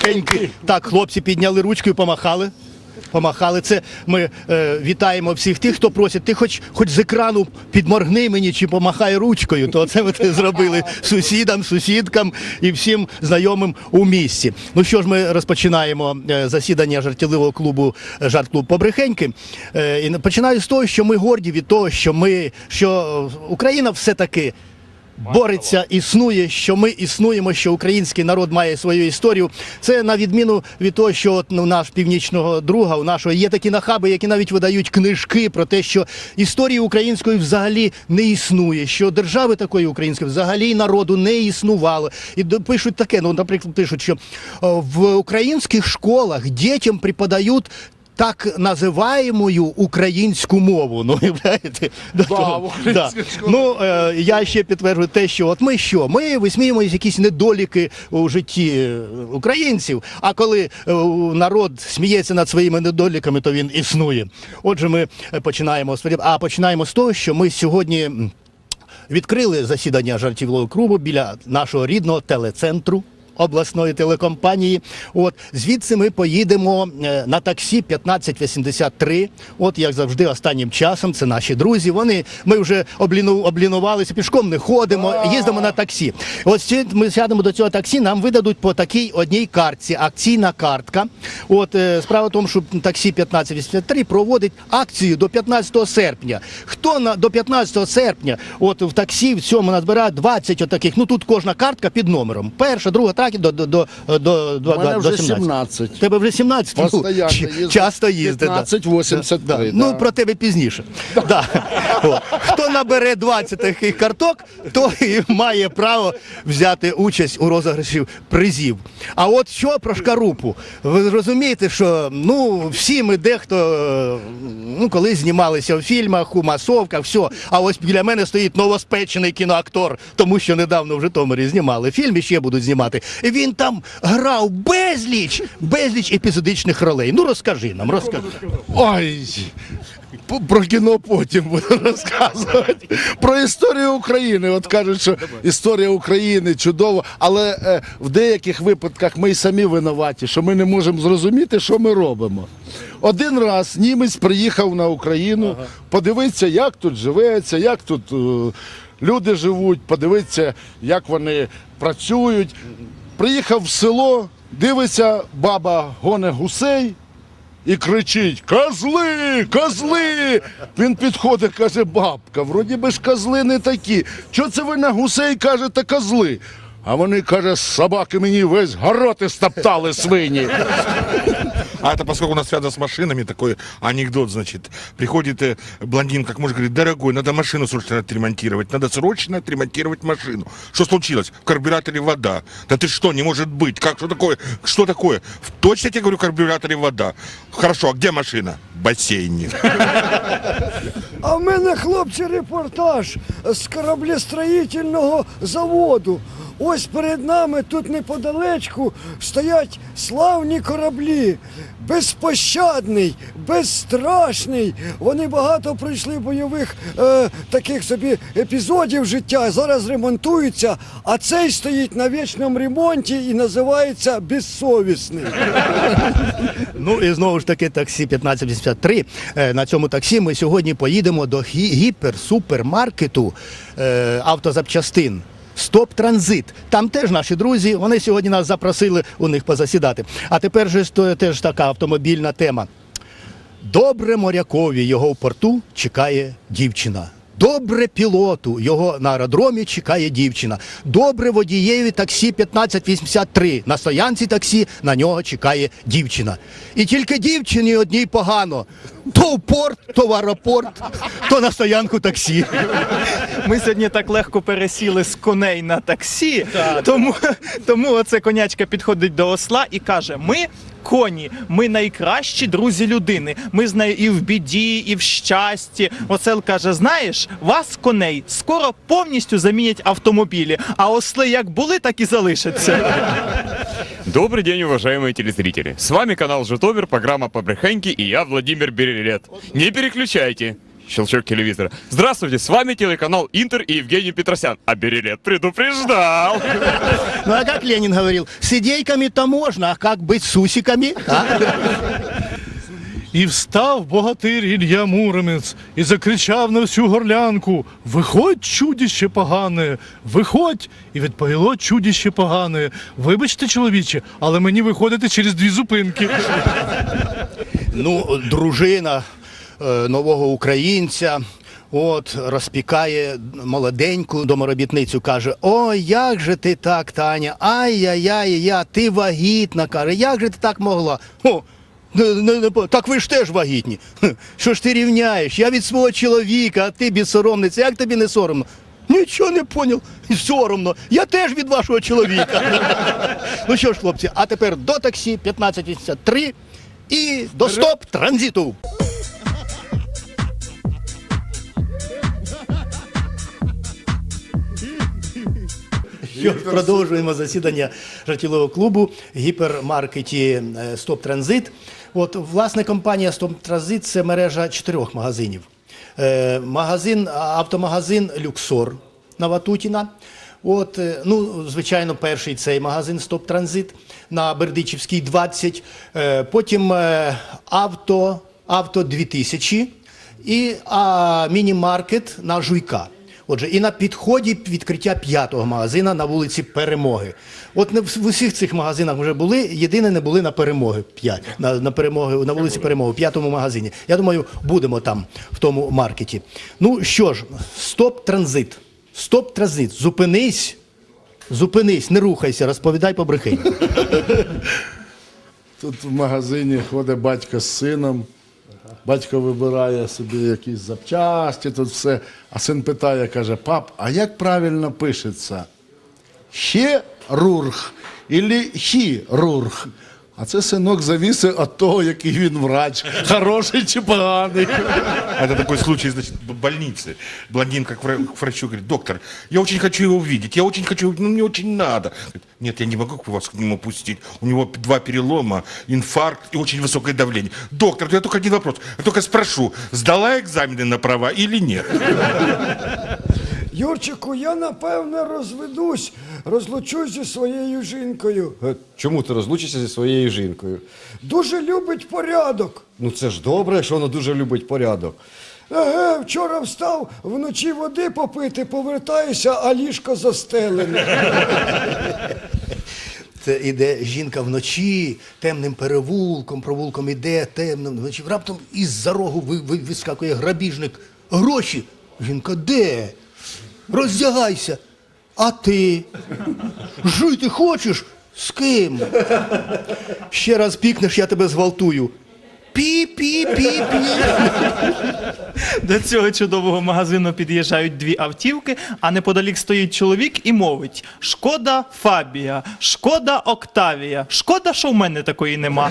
Побрехеньки. Так, хлопці підняли ручку і помахали. Помахали це. Ми е, вітаємо всіх тих, хто просить. Ти хоч хоч з екрану підморгни мені чи помахай ручкою. То це ми те зробили сусідам, сусідкам і всім знайомим у місті. Ну що ж, ми розпочинаємо е, засідання жартівливого клубу е, жарт клуб Побрехеньки. Е, і починаю з того, що ми горді від того, що ми що Україна все таки бореться, існує, що ми існуємо, що український народ має свою історію. Це на відміну від того, що от, ну, наш північного друга, у нашого є такі нахаби, які навіть видають книжки про те, що історії української взагалі не існує, що держави такої української взагалі народу не існувало. І пишуть таке. Ну, наприклад, пишуть, що в українських школах дітям преподають так називаємою українську мову. Ну, уявляєте? До того. школах. Ну, е, я ще підтверджую те, що от ми що? Ми висміюємо якісь недоліки у житті українців. А коли е, народ сміється над своїми недоліками, то він існує. Отже, ми починаємо а починаємо з того, що ми сьогодні. Відкрили засідання жартівного клубу біля нашого рідного телецентру обласної телекомпанії. От звідси ми поїдемо е, на таксі 1583. От як завжди, останнім часом це наші друзі. Вони ми вже обліну, облінувалися, пішком не ходимо, їздимо на таксі. От ми сядемо до цього таксі, нам видадуть по такій одній картці, акційна картка. От е, справа в тому, що таксі 1583 проводить акцію до 15 серпня. Хто на до 15 серпня, от в таксі в цьому назбирає 20 отаких. Ну тут кожна картка під номером. Перша, друга, третя до до до до, до, мене до вже 17. 17. Тебе вже 17? Ну, Постоянно їздить. часто їздить. да. 15-83, Да. да. Ну, про тебе пізніше. Да. О. Хто набере 20 таких карток, той має право взяти участь у розіграші призів. А от що про шкарупу? Ви розумієте, що ну, всі ми дехто е, ну, колись знімалися в фільмах, у масовках, все. А ось біля мене стоїть новоспечений кіноактор, тому що недавно в Житомирі знімали фільм і ще будуть знімати. Він там грав безліч, безліч епізодичних ролей. Ну розкажи нам, розкажи. Ой, про кіно потім буду розказувати. Про історію України. От кажуть, що історія України чудова, але е, в деяких випадках ми й самі винуваті, що ми не можемо зрозуміти, що ми робимо. Один раз німець приїхав на Україну, подивитися, як тут живеться, як тут е, люди живуть, подивитися, як вони працюють. Приїхав в село, дивиться, баба гоне гусей і кричить: Козли! Козли! Він підходить, каже, бабка, вроді би ж козли не такі. Чого це ви на гусей кажете козли? А вони каже, собаки мені весь город стоптали свині. А это поскольку у нас связано с машинами, такой анекдот, значит. Приходит э, блондин, как муж, говорит, дорогой, надо машину срочно отремонтировать, надо срочно отремонтировать машину. Что случилось? В карбюраторе вода. Да ты что, не может быть? Как, что такое? Что такое? В- Точно тебе говорю, в карбюраторе вода. Хорошо, а где машина? В бассейне. А в мене, хлопці, репортаж з кораблестроїтельного заводу. Ось перед нами тут неподалечку стоять славні кораблі. Безпощадний, безстрашний. Вони багато пройшли бойових е, таких собі епізодів життя. Зараз ремонтуються, а цей стоїть на вічному ремонті і називається безсовісний. Ну і знову ж таки таксі 1583. Е, На цьому таксі ми сьогодні поїдемо до гі- гіпер-супермаркету е, автозапчастин. Стоп транзит. Там теж наші друзі. Вони сьогодні нас запросили у них позасідати. А тепер же теж така автомобільна тема. Добре морякові його в порту чекає дівчина. Добре пілоту його на аеродромі чекає дівчина. Добре водієві таксі 1583. На стоянці таксі на нього чекає дівчина. І тільки дівчині одній погано. То в порт, то в аеропорт, то на стоянку таксі. Ми сьогодні так легко пересіли з коней на таксі, тому, тому оце конячка підходить до осла і каже: Ми. Коні, ми найкращі друзі людини. Ми з нею і в біді, і в щасті. Осел каже: знаєш, вас коней скоро повністю замінять автомобілі, а осли як були, так і залишаться. Добрый день, уважаемые телезрители. С вами канал Житомир, программа Побрехеньки и я, Владимир Берилет. Не переключайте. Щелчок телевизора. Здравствуйте, с вами телеканал Интер и Евгений Петросян. А Берилет предупреждал. Ну а как Ленин говорил, с идейками-то можно, а как быть с усиками? а? І встав богатир Ілля Муромець і закричав на всю горлянку: Виходь, чудіще погане, виходь! І відповіло чудіще погане. Вибачте, чоловіче, але мені виходити через дві зупинки. Ну, дружина нового українця. От розпікає молоденьку доморобітницю, каже: Ой, як же ти так, Таня? Ай-яй-яй, я, ти вагітна, каже, як же ти так могла? О, не, не, не, так ви ж теж вагітні. Що ж ти рівняєш? Я від свого чоловіка, а ти безсоромниця, як тобі не соромно? Нічого не поняв. Соромно. Я теж від вашого чоловіка. ну що ж, хлопці, а тепер до таксі 1583 і до стоп транзиту. Що продовжуємо засідання жартівливого клубу гіпермаркеті е, Стоп Транзит. От власне компанія Стоп Транзит це мережа чотирьох магазинів. Е, Магазин, автомагазин Люксор на Ватутіна. От, е, ну, звичайно, перший цей магазин Стоп Транзит на Бердичівській 20. Е, Потім авто, авто 2000 і а, міні-маркет на Жуйка. Отже, і на підході відкриття п'ятого магазина на вулиці Перемоги. От не в усіх цих магазинах вже були, єдине не були на перемоги. П'ять на, на перемоги на вулиці Перемоги, п'ятому магазині. Я думаю, будемо там в тому маркеті. Ну що ж, стоп транзит. Стоп транзит. Зупинись, зупинись, не рухайся, розповідай по брехені. Тут в магазині ходить батько з сином. Батько вибирає собі якісь запчасті, тут все. А син питає, каже: пап, а як правильно пишеться? Хірург ілі хірург? А це синок завісив від того, який він врач, хороший чи поганий. Это такой случай, значит, в больнице. Блондинка к вра- к врачу говорит, доктор, я очень хочу его увидеть, я очень хочу, ну мне очень надо. Говорит, Нет, я не могу вас к нему пустить. У него два перелома, инфаркт и очень высокое давление. Доктор, я только один вопрос. Я только спрошу, сдала экзамены на права или нет? Юрчику, я напевне розведусь, розлучусь зі своєю жінкою. Е, Чому ти розлучишся зі своєю жінкою? Дуже любить порядок. Ну це ж добре, якщо вона дуже любить порядок. Еге, вчора встав вночі води попити, повертаюся, а ліжко застелене. Це іде жінка вночі, темним перевулком, провулком іде, темним вночі. Раптом із-за рогу ви- ви- вискакує грабіжник. Гроші. Жінка, де? Роздягайся. А ти? Жити хочеш? З ким? Ще раз пікнеш, я тебе зґвалтую. Пі-пі-пі-пі. До цього чудового магазину під'їжджають дві автівки, а неподалік стоїть чоловік і мовить: Шкода Фабія, шкода Октавія. Шкода, що в мене такої нема.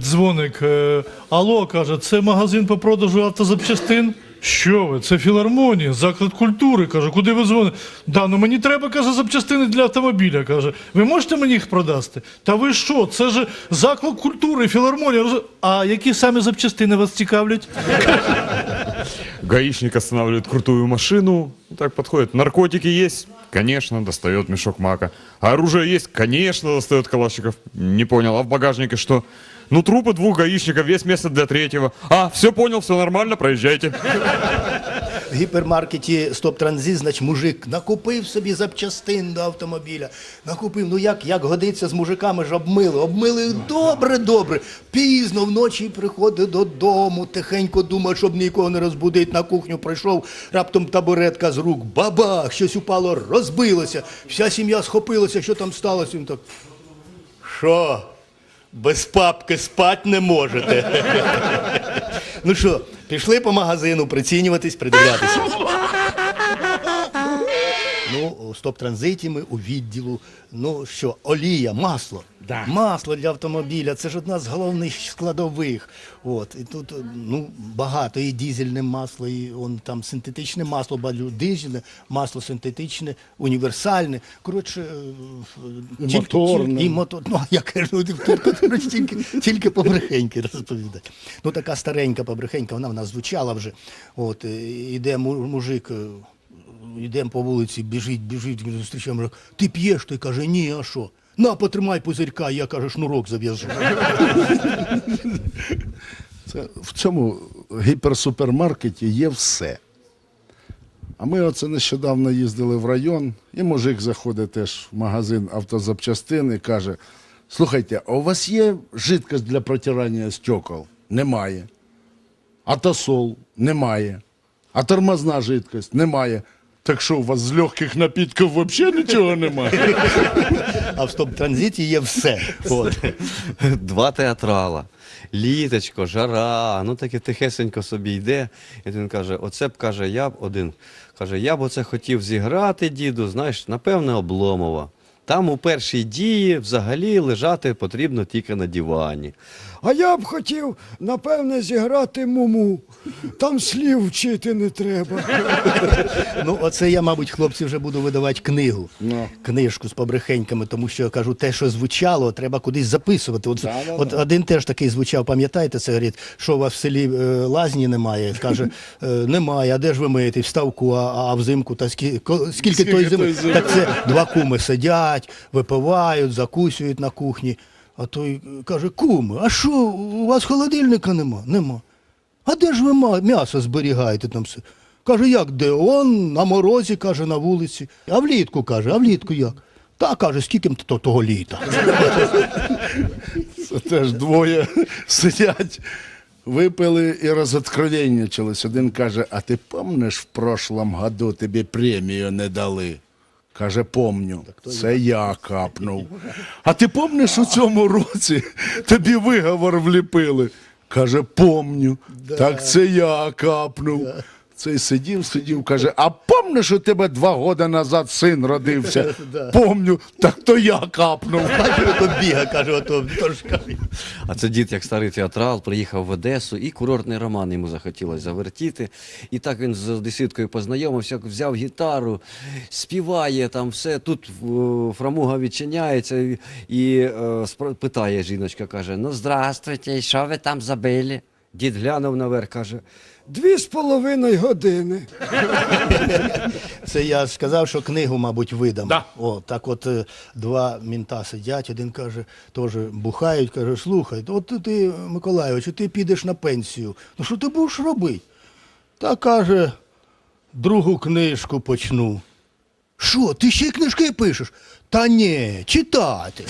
Дзвоник. е, Алло, каже, це магазин по продажу автозапчастин. Що ви? Це філармонія, заклад культури. Каже, куди ви дзвоните? Да, ну мені треба, каже, запчастини для автомобіля. каже. Ви можете мені їх продасти? Та ви що? Це ж заклад культури, філармонія. А які саме запчастини вас цікавлять? Гаишник останавливает крутую машину. Так подходит. Наркотики есть? Конечно, достает мешок мака. А оружие есть? Конечно, достает Калашников. Не понял, а в багажнике что? Ну, трупы двух гаишников, есть место для третьего. А, все понял, все нормально, проезжайте. В гіпермаркеті Стоп Транзит, значить, мужик накупив собі запчастин до автомобіля. Накупив, ну як, як годиться з мужиками ж обмили. Обмили добре, добре. Пізно вночі приходить додому, тихенько думає, щоб нікого не розбудить. На кухню прийшов, раптом табуретка з рук, бабах, щось упало, розбилося. Вся сім'я схопилася, що там сталося. Він так. Що? Без папки спать не можете. ну що, пішли по магазину прицінюватись, придивлятися. Ну, у стоп-транзиті ми у відділу. Ну що, олія, масло. Масло для автомобіля це ж одна з головних складових. От, і тут ну, багато і дізельне масло, і он, там синтетичне масло, бачу, дизельне, масло синтетичне, універсальне. Коротше, І тільки- моторне. І мотор, ну, я кажу, тільки, тільки побрехеньки розповідати. Ну, така старенька побрехенька, вона в нас звучала вже. От, іде мужик, е, йдемо по вулиці, біжить, біжить, зустрічаємо, ти п'єш? Той каже, ні, а що? На, потримай пузирька, я каже, шнурок зав'яжу. Це в цьому гіперсупермаркеті є все. А ми оце нещодавно їздили в район, і мужик заходить теж в магазин автозапчастин і каже: слухайте, а у вас є жидкость для протирання стекол? Немає. А тосол? Немає. А тормозна жидкость? Немає. Так що у вас з легких напідків взагалі нічого немає? А в стоп-транзиті є все. От. Два театрала. Літочко, жара, ну таке тихесенько собі йде. І він каже: оце б каже, я б один. Каже, я б оце хотів зіграти, діду, знаєш, напевне, Обломова. Там у першій дії взагалі лежати потрібно тільки на дивані. А я б хотів, напевне, зіграти муму. Там слів вчити не треба. Ну, оце я, мабуть, хлопці, вже буду видавати книгу. Ну. Книжку з побрехеньками, тому що я кажу, те, що звучало, треба кудись записувати. От, от один теж такий звучав, пам'ятаєте, це говорить, що у вас в селі е, лазні немає. Каже, е, немає, а де ж ви миєте? В ставку, а, а взимку, та скільки, скільки, Скільки той зими? Так це два куми сидять, випивають, закусують на кухні. А той каже, куми, а що, у вас холодильника нема? Нема. А де ж ви м'ясо зберігаєте там все? Каже, як де? Он на морозі, каже, на вулиці. А влітку каже, а влітку як? Та каже, скільки то того літа. Це теж двоє сидять, випили і розоткровенничались. Один каже: А ти помниш, в прошлом году тобі премію не дали? Каже, помню, це я капнув. А ти помниш у цьому році тобі виговор вліпили? Каже, помню. Так це я капнув. Цей сидів, сидів, каже, а помниш, у тебе два роки назад син родився? Помню, так то я капнув. Бачиш, ото біга, каже, ото. А це дід, як старий театрал, приїхав в Одесу, і курортний роман йому захотілося завертіти. І так він з одеситкою познайомився, взяв гітару, співає там все. Тут е, фрамуга відчиняється і, і е, питає жіночка, каже: Ну, здравствуйте, що ви там забили? Дід глянув наверх, каже. Дві з половиною години. Це я сказав, що книгу, мабуть, видам. Да. О, так от е, два мінта сидять, один каже, теж бухають, каже, слухай, от ти, ти, Миколайович, ти підеш на пенсію. Ну що ти будеш робити? Та каже, другу книжку почну. Що, ти ще й книжки пишеш? Та ні, читати.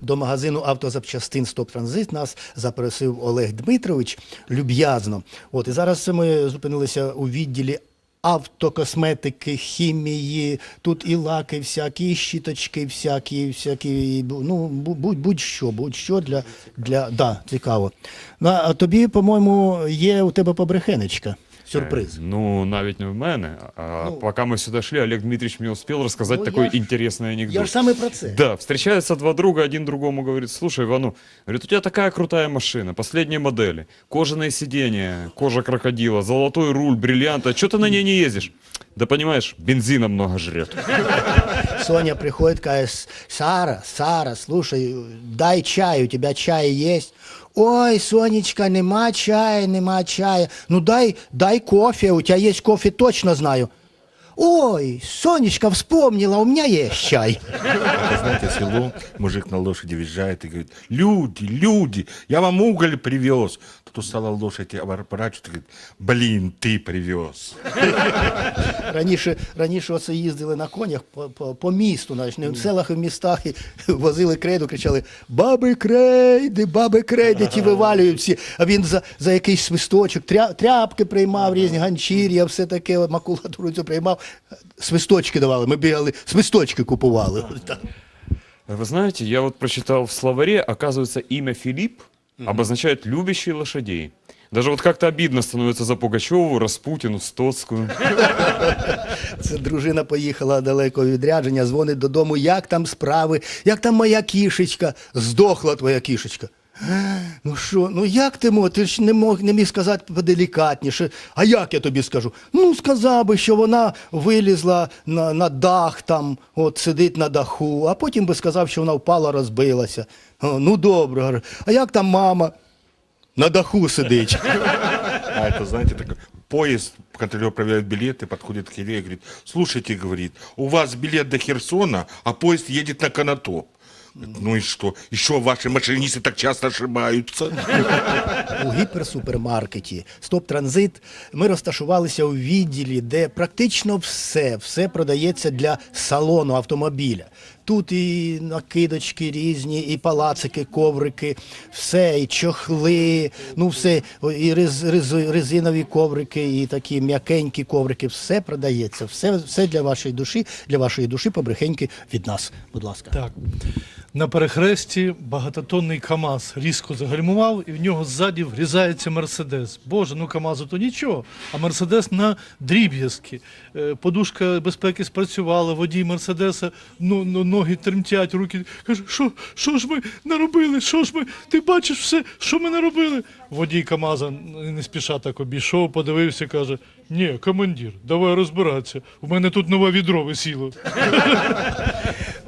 До магазину автозапчастин Стоп Транзит нас запросив Олег Дмитрович люб'язно. От і зараз ми зупинилися у відділі автокосметики, хімії, тут і лаки всякі, і щіточки всякі, всякі, ну, будь- будь-що, будь-що для, для, да, цікаво. Ну, а тобі, по-моєму, є у тебе побрехенечка. Сюрприз. Ну, навіть не в мене. А пока мы сюда шли, Олег Дмитриевич мне успел рассказать Ну, такой я интересный анекдот. Я ж саме про це. Да, встречаются два друга, один другому говорит, слушай, Ивану, говорит, у тебя такая крутая машина, последние модели, кожаные сиденья, кожа крокодила, золотой руль, бриллианты, а что ты на ней не ездишь? Да понимаешь, бензина много жрет. Соня приходит, каже, Сара, Сара, слушай, дай чай, у тебя чай есть? Ой, Сонечка, нема чая, нема чая. Ну дай, дай кофе, у тебя есть кофе, точно знаю. Ой, Сонечка вспомнила, у меня есть чай. Это, знаете, село, мужик на лошади въезжает и говорит, люди, люди, я вам уголь привез. Тут устала лошадь оборачивается и говорит, блин, ты привез. Раніше, раніше оце їздили на конях по, по, по місту, навіть не в селах і в містах, і возили крейду, кричали Баби крейди, баби крейди, ті вивалюють всі. А він за, за якийсь свисточок, тря, тряпки приймав, різні ганчір'я, все таке, макулатуру цю приймав. Свисточки давали, ми бігали, свисточки купували. Вы знаете, я вот прочитал в словаре, оказывается, имя Филипп обозначает любящий лошадей. Даже вот как-то обидно становится за Пугачеву, Распутину, Стоцкую. Це дружина поїхала далеко відрядження, дзвонить додому, як там справи, як там моя кішечка, здохла твоя кішечка. Ну що, ну як ти мог? Ти ж не мог не міг сказати поделікатніше. А як я тобі скажу? Ну, сказав би, що вона вилізла на, на дах, там, от сидить на даху, а потім би сказав, що вона впала, розбилася. О, ну добре, а як там мама? На даху сидить. А это, знаете, такой поезд, контролер проверяет билеты, подходит к Илье и говорит, слушайте, говорит, у вас билет до Херсона, а поезд едет на Конотоп. Ну и что? Еще ваши машинисты так часто ошибаются. у гіперсупермаркеті Стоп Транзит ми розташувалися у відділі, де практично все, все продається для салону автомобіля. Тут і накидочки різні, і палацики, коврики, все, і чохли, ну все, і рез, рез, резинові коврики, і такі м'якенькі коврики, все продається. Все, все для вашої душі, для вашої душі побрехеньки від нас. Будь ласка. Так. На перехресті багатотонний КАМАЗ різко загальмував, і в нього ззаді врізається Мерседес. Боже, ну КАМАЗу то нічого. А Мерседес на дріб'язки. Е, Подушка безпеки спрацювала, водій Мерседеса, ну, ну ноги тремтять, руки. Каже, що, що ж ми наробили? Що ж ми? Ти бачиш все, що ми наробили? Водій КАМАЗа не спіша так обійшов, подивився, каже: ні, командир, давай розбиратися. У мене тут нове відро висіло.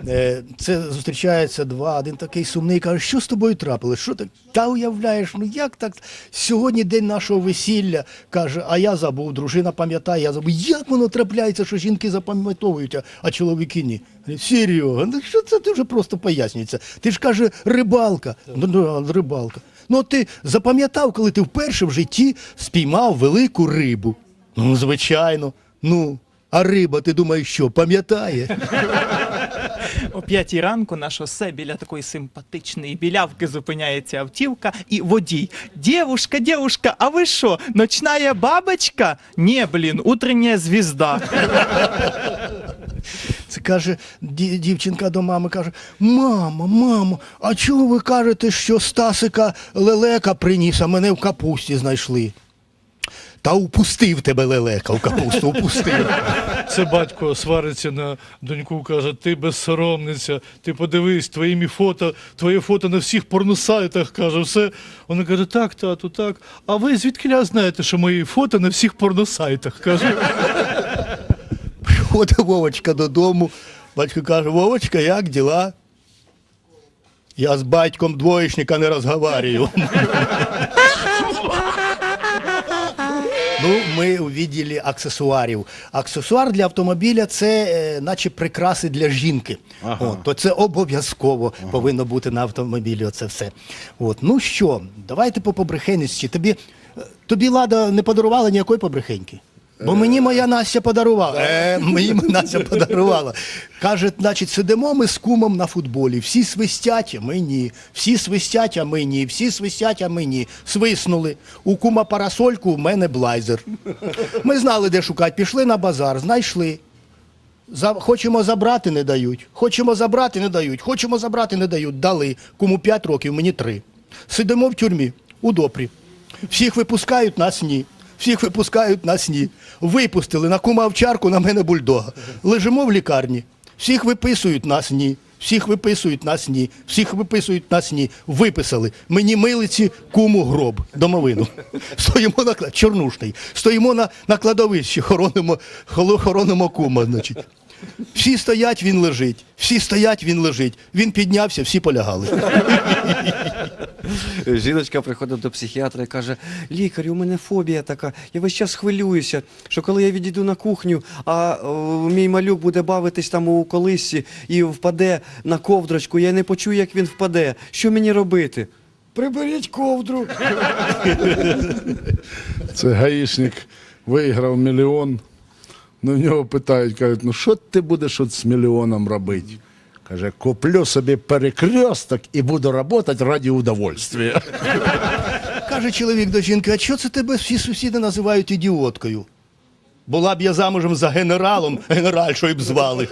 Е, Це зустрічається два, один такий сумний, каже, що з тобою трапилось? Що так? Та уявляєш, ну як так? Сьогодні день нашого весілля, каже, а я забув, дружина пам'ятає, я забув. Як воно трапляється, що жінки запам'ятовують, а- чоловіки ні? Серйозно, ну що це ти вже просто пояснюється? Ти ж каже, рибалка. Ну, ну, рибалка. Ну ти запам'ятав, коли ти вперше в житті спіймав велику рибу. Ну, звичайно. Ну, а риба, ти думаєш, що, пам'ятає? О п'ятій ранку на шосе біля такої симпатичної білявки зупиняється автівка і водій. Дівушка, дівушка, а ви що, ночная бабочка? Ні, блін, утренняя звізда. Це каже ді- дівчинка до мами, каже: Мама, мамо, а чого ви кажете, що Стасика лелека приніс, а мене в капусті знайшли? Та упустив тебе лелека в капусту, упустив. Це батько свариться на доньку, каже: ти безсоромниця, ти подивись, твоїми фото, твоє фото на всіх порносайтах, каже, все. Вона каже, так, тату, так. А ви звідки знаєте, що мої фото на всіх порносайтах? каже. Приходить Вовочка додому, батько каже, Вовочка, як діла? Я з батьком двоєчника не розговарюю. Ми у відділі аксесуарів. Аксесуар для автомобіля це е, наче прикраси для жінки. От, то це обов'язково повинно бути на автомобілі. Оце все. От, ну що, давайте по побрехенності. Тобі, е, тобі Лада не подарувала ніякої побрехеньки. Бо мені моя Настя подарувала. Е, мені Настя подарувала. Каже, значить, сидимо ми з кумом на футболі. Всі свистять, а ми ні. Всі свистять, а ми ні. Всі свистять, а ми ні. Свиснули. У кума парасольку, у мене блайзер. Ми знали, де шукати. Пішли на базар, знайшли. За, хочемо забрати, не дають. Хочемо забрати, не дають. Хочемо забрати, не дають. Дали. Кому 5 років, мені 3. Сидимо в тюрмі, у допрі. Всіх випускають, нас ні. Всіх випускають, нас ні. Випустили на кума овчарку, на мене бульдога. Лежимо в лікарні. Всіх виписують, нас ні. Всіх виписують, нас ні. Всіх виписують, нас ні. Виписали. Мені милиці, куму гроб, домовину. Стоїмо на чорнушний. Стоїмо на, на кладовищі, хоронимо, хоронимо кума, значить. Всі стоять, він лежить. Всі стоять, він лежить. Він піднявся, всі полягали. Жіночка приходить до психіатра і каже: лікарю, у мене фобія така, я весь час хвилююся, що коли я відійду на кухню, а о, мій малюк буде бавитись там у колисці і впаде на ковдрочку, я не почую, як він впаде. Що мені робити? Приберіть ковдру. Це гаїшник виграв мільйон. Ну, в нього питають, кажуть, ну що ти будеш от з мільйоном робити? Каже, куплю собі перекресток і буду працювати раді удовольствия. Каже чоловік до жінки, а чого це тебе всі сусіди називають ідіоткою? Була б я замужем за генералом, генеральшою б звали.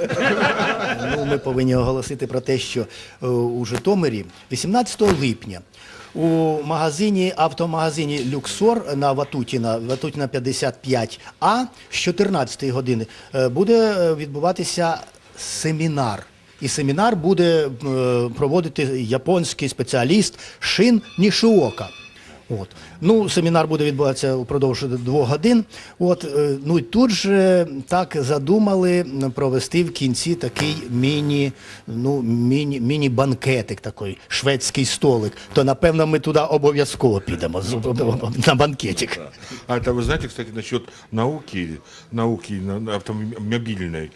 Ну, ми повинні оголосити про те, що е, у Житомирі 18 липня у магазині, автомагазині Люксор на Ватутіна, Ватутіна 55А з 14 години е, буде е, відбуватися семінар. І семінар буде е, проводити японський спеціаліст Шин Нішуока. От. Ну, семінар буде відбуватися впродовж двох годин. От, е, ну і тут же так задумали провести в кінці такий міні, ну, міні, міні-банкетик, такий шведський столик. То напевно ми туди обов'язково підемо з- на банкетик. А это вы знаете, кстати, насчет науки, науки на- на автомобильной.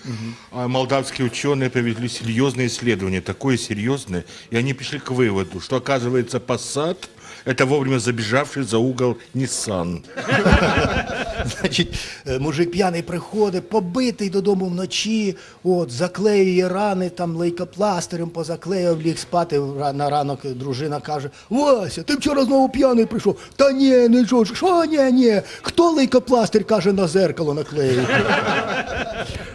А Молдавские ученые провели серьезное исследование, такое серьезное, и они пришли к выводу, что оказывается Passat – это вовремя забежавший за угол Nissan. Значить, е, мужик п'яний приходить, побитий додому вночі, от, заклеює рани, там лейкопластирем позаклеїв, ліг спати ра- на ранок дружина каже: Вася, ти вчора знову п'яний прийшов. Та ні, не що, ж, що ні, ні. Хто лейкопластир каже на зеркало наклеїв?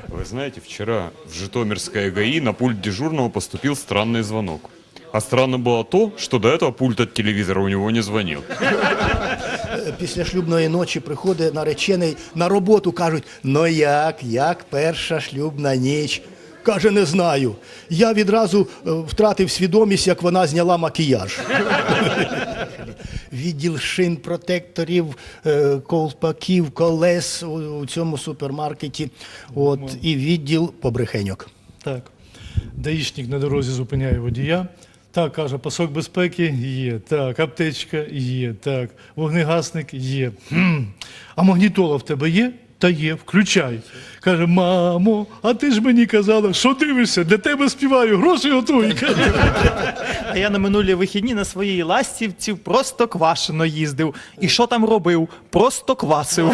Вы знаете, вчера в Житомирское ГАИ на пульт дежурного поступил странный звонок. А странно было то, что до этого пульт от телевизора у него не звонил. Після шлюбної ночі приходить наречений на роботу, кажуть: ну як, як перша шлюбна ніч. Каже, не знаю. Я відразу е, втратив свідомість, як вона зняла макіяж. Відділ шин, протекторів, е, ковпаків, колес у, у цьому супермаркеті. От, і відділ побрехеньок. Так. Даїшник на дорозі зупиняє водія. Так, каже, пасок безпеки є. Так, аптечка є. Так, вогнегасник є. Хм. А магнітола в тебе є? Та є, включай. Каже, мамо, а ти ж мені казала, що дивишся, для тебе співаю, гроші готуй. Каже. А я на минулі вихідні на своїй ластівці просто квашено їздив. І що там робив? Просто квасив.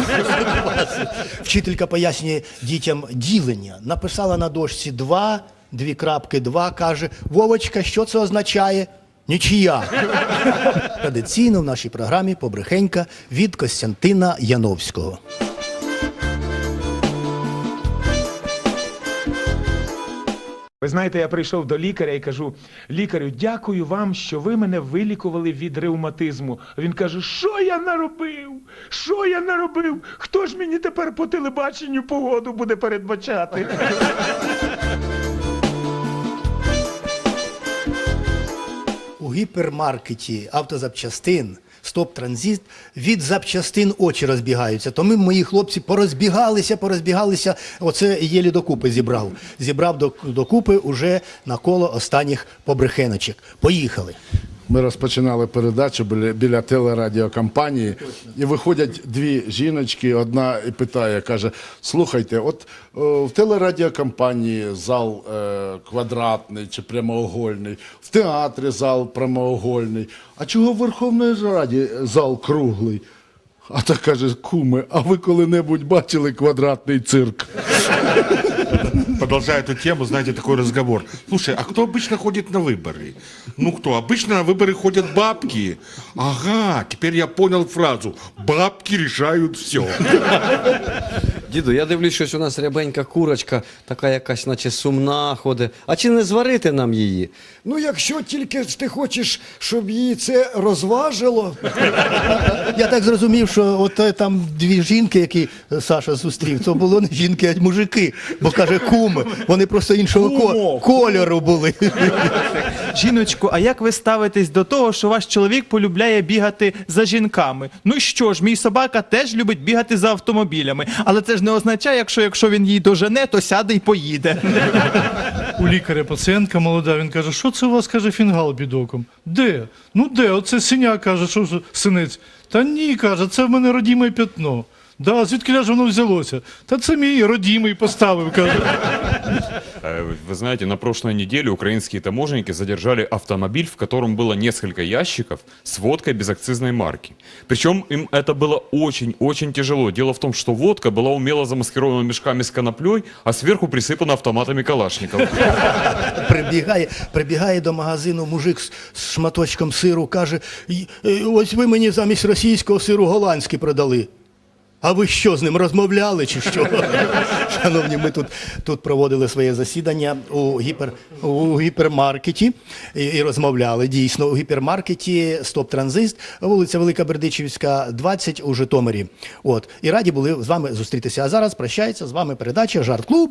Вчителька пояснює дітям ділення. Написала на дошці два, дві крапки, два, каже, Вовочка, що це означає? Нічия. Традиційно в нашій програмі Побрехенька від Костянтина Яновського. Ви знаєте, я прийшов до лікаря і кажу: лікарю, дякую вам, що ви мене вилікували від ревматизму. Він каже: Що я наробив? Що я наробив? Хто ж мені тепер по телебаченню погоду буде передбачати? гіпермаркеті автозапчастин стоп-транзит від запчастин очі розбігаються. Тому мої хлопці порозбігалися, порозбігалися. Оце єлі докупи зібрав. Зібрав до- докупи уже на коло останніх побрехеночок. Поїхали. Ми розпочинали передачу біля, біля телерадіокомпанії, і виходять дві жіночки. Одна і питає, каже: слухайте, от о, в телерадіокомпанії зал е, квадратний чи прямоугольний, в театрі зал прямоугольний. А чого в Верховній Раді зал круглий? А та каже, куми, а ви коли-небудь бачили квадратний цирк? Продолжая эту тему, знаете, такой разговор. Слушай, а кто обычно ходит на выборы? Ну кто? Обычно на выборы ходят бабки. Ага, теперь я понял фразу. Бабки решают все. Діду, я дивлюсь, щось у нас рябенька курочка, така якась, наче сумна ходить. А чи не зварити нам її? Ну, якщо тільки ти хочеш, щоб її це розважило, Я так зрозумів, що от е, там дві жінки, які е, Саша зустрів, то було не жінки, а мужики. Бо каже, куми. Вони просто іншого ко- кольору були. Жіночку, а як ви ставитесь до того, що ваш чоловік полюбляє бігати за жінками? Ну що ж, мій собака теж любить бігати за автомобілями, але це ж не означає, якщо, якщо він її дожене, то сяде і поїде. У лікаря пацієнтка молода, він каже, що це у вас каже фінгал під оком? Де? Ну де? Оце синя каже, що синець. Та ні, каже, це в мене родіме п'ятно. Да, звідки ж воно взялося? Та це мій родімий поставив, каже. Э, Вы знаете, на прошлой неделе украинские таможенники задержали автомобиль, в котором было несколько ящиков с водкой безакцизной марки. Причем им это было очень-очень тяжело. Дело в том, что водка была умело замаскирована мешками с коноплей, а сверху присыпана автоматами Калашникова. Прибігає, прибігає до магазину мужик з, з шматочком сиру, каже: «Й- е, ось ви мені замість російського сиру голландський продали. А ви що з ним розмовляли чи що? Шановні, ми тут, тут проводили своє засідання у, гіпер, у гіпермаркеті і, і розмовляли дійсно у гіпермаркеті Стоп Транзист, вулиця Велика Бердичівська, 20 у Житомирі. От і раді були з вами зустрітися. А зараз прощається з вами передача Жарт Клуб.